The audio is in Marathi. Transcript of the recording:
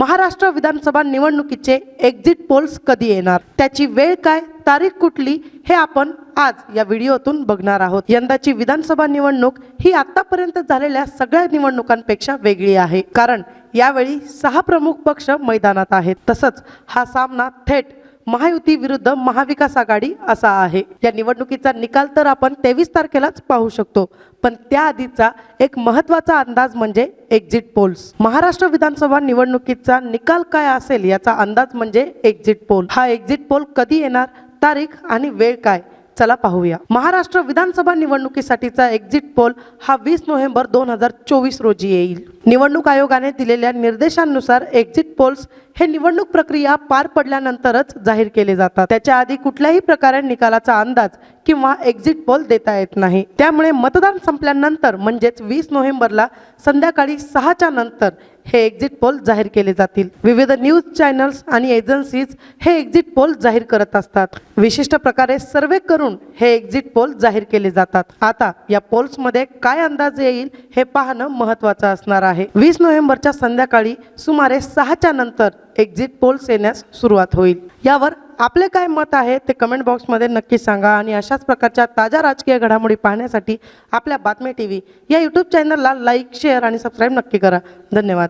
महाराष्ट्र विधानसभा निवडणुकीचे एक्झिट पोल्स कधी येणार? त्याची वेळ काय? तारीख कुठली? हे आपण आज या व्हिडिओतून बघणार आहोत. यंदाची विधानसभा निवडणूक ही आतापर्यंत झालेल्या सगळ्या निवडणुकांपेक्षा वेगळी आहे. कारण यावेळी सहा प्रमुख पक्ष मैदानात आहेत. तसंच हा सामना थेट महायुती विरुद्ध महाविकास आघाडी असा आहे. या निवडणुकीचा निकाल तर आपण तेवीस तारखेलाच पाहू शकतो. पण त्याआधीचा एक महत्त्वाचा अंदाज म्हणजे एक्झिट पोल्स महाराष्ट्र विधानसभा निवडणुकीचा निकाल काय असेल याचा अंदाज म्हणजे एक्झिट पोल हा एक्झिट पोल कधी येणार? तारीख आणि वेळ काय? चला पाहूया. महाराष्ट्र विधानसभा निवडणुकीसाठीचा एक्झिट पोल हा वीस नोव्हेंबर दोन हजार चोवीस रोजी येईल. निवडणूक आयोगाने दिलेल्या निर्देशांनुसार एक्झिट पोल्स हे निवडणूक प्रक्रिया पार पडल्यानंतरच जाहीर केले जातात. त्याच्या आधी कुठल्याही प्रकारे निकालाचा अंदाज किंवा एक्झिट पोल देता येत नाही. त्यामुळे मतदान संपल्यानंतर म्हणजेच वीस नोव्हेंबरला संध्याकाळी सहाच्या नंतर हे एक्झिट पोल जाहीर केले जातील. विविध न्यूज चॅनल्स आणि एजन्सीज हे एक्झिट पोल जाहीर करत असतात. विशिष्ट प्रकारे सर्वे करून हे एक्झिट पोल जाहीर केले जातात. आता या पोल्समध्ये काय अंदाज येईल हे पाहणं महत्वाचं असणार आहे. वीस नोव्हेंबरच्या संध्याकाळी सुमारे सहाच्या नंतर एक्झिट पोल्स येण्यास सुरुवात होईल. यावर आपले काय मत आहे ते कमेंट बॉक्समध्ये नक्की सांगा आणि अशाच प्रकारच्या ताज्या राजकीय घडामोडी पाहण्यासाठी आपल्या बातमी टी व्ही या यूट्यूब चॅनलला लाईक शेअर आणि सबस्क्राईब नक्की करा. धन्यवाद.